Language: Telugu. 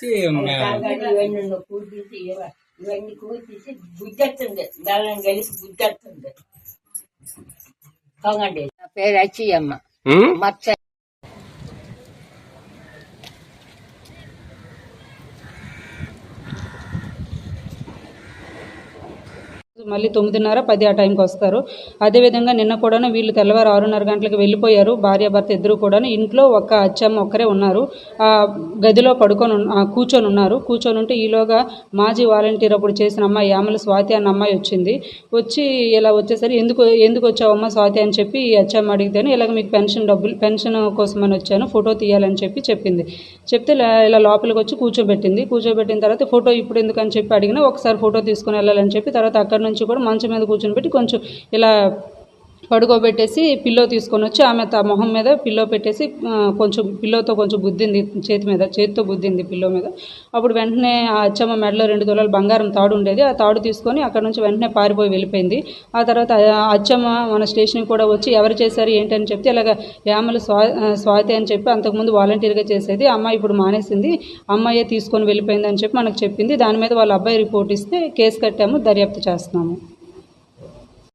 వచ్చి ఇవన్నీ కూర్చేసి ఇవ- ఇవన్నీ కూర్చేసి బుద్ధెత్తుంది దాని కలిసి బుద్ధెత్తుంది కాగండి నా పేరు అచ్చియమ్మ? మచ్చ మళ్ళీ తొమ్మిదిన్నర పది ఆ టైంకి వస్తారు. అదేవిధంగా నిన్న కూడా వీళ్ళు తెల్లవారు ఆరున్నర గంటలకు వెళ్ళిపోయారు. భార్యాభర్త ఇద్దరు కూడా ఇంట్లో ఒక అచ్చమ్మ ఒక్కరే ఉన్నారు. ఆ గదిలో పడుకొని కూర్చొని ఉన్నారు. కూర్చొని ఉంటే ఈలోగా మాజీ వాలంటీర్ అప్పుడు చేసిన అమ్మాయి యామల స్వాతి అన్న అమ్మాయి వచ్చింది. వచ్చి ఇలా వచ్చేసరి ఎందుకు ఎందుకు వచ్చావమ్మా స్వాతి అని చెప్పి ఈ అచ్చమ్మ అడిగితేనే ఇలాగ మీకు పెన్షన్ డబ్బులు పెన్షన్ కోసమని వచ్చాను ఫోటో తీయాలని చెప్పి చెప్పింది. చెప్తే ఇలా లోపలికి వచ్చి కూర్చోబెట్టింది. కూర్చోబెట్టిన తర్వాత ఫోటో ఇప్పుడు ఎందుకని చెప్పి అడిగినా ఒకసారి ఫోటో తీసుకుని వెళ్ళాలని చెప్పి తర్వాత అక్కడ నుంచి కూడా మంచం మీద కూర్చొని పెట్టి కొంచెం ఇలా పడుకోబెట్టేసి పిల్లో తీసుకొని వచ్చి ఆమె త మొహం మీద పిల్లో పెట్టేసి కొంచెం పిల్లోతో కొంచెం గుద్దింది చేతి మీద చేతితో గుద్దింది పిల్లో మీద. అప్పుడు వెంటనే ఆ అచ్చమ్మ మెడలో రెండు తులాలు బంగారం తాడు ఉండేది. ఆ తాడు తీసుకొని అక్కడ నుంచి వెంటనే పారిపోయి వెళ్ళిపోయింది. ఆ తర్వాత అచ్చమ్మ మన స్టేషన్కి కూడా వచ్చి ఎవరు చేశారు ఏంటని చెప్తే ఇలాగ యామలు స్వా స్వాతి అని చెప్పి అంతకుముందు వాలంటీర్గా చేసేది. అమ్మాయి ఇప్పుడు మానేసింది. అమ్మాయే తీసుకొని వెళ్ళిపోయింది అని చెప్పి మనకు చెప్పింది. దాని మీద వాళ్ళ అబ్బాయి రిపోర్ట్ ఇస్తే కేసు కట్టాము దర్యాప్తు చేస్తున్నాము.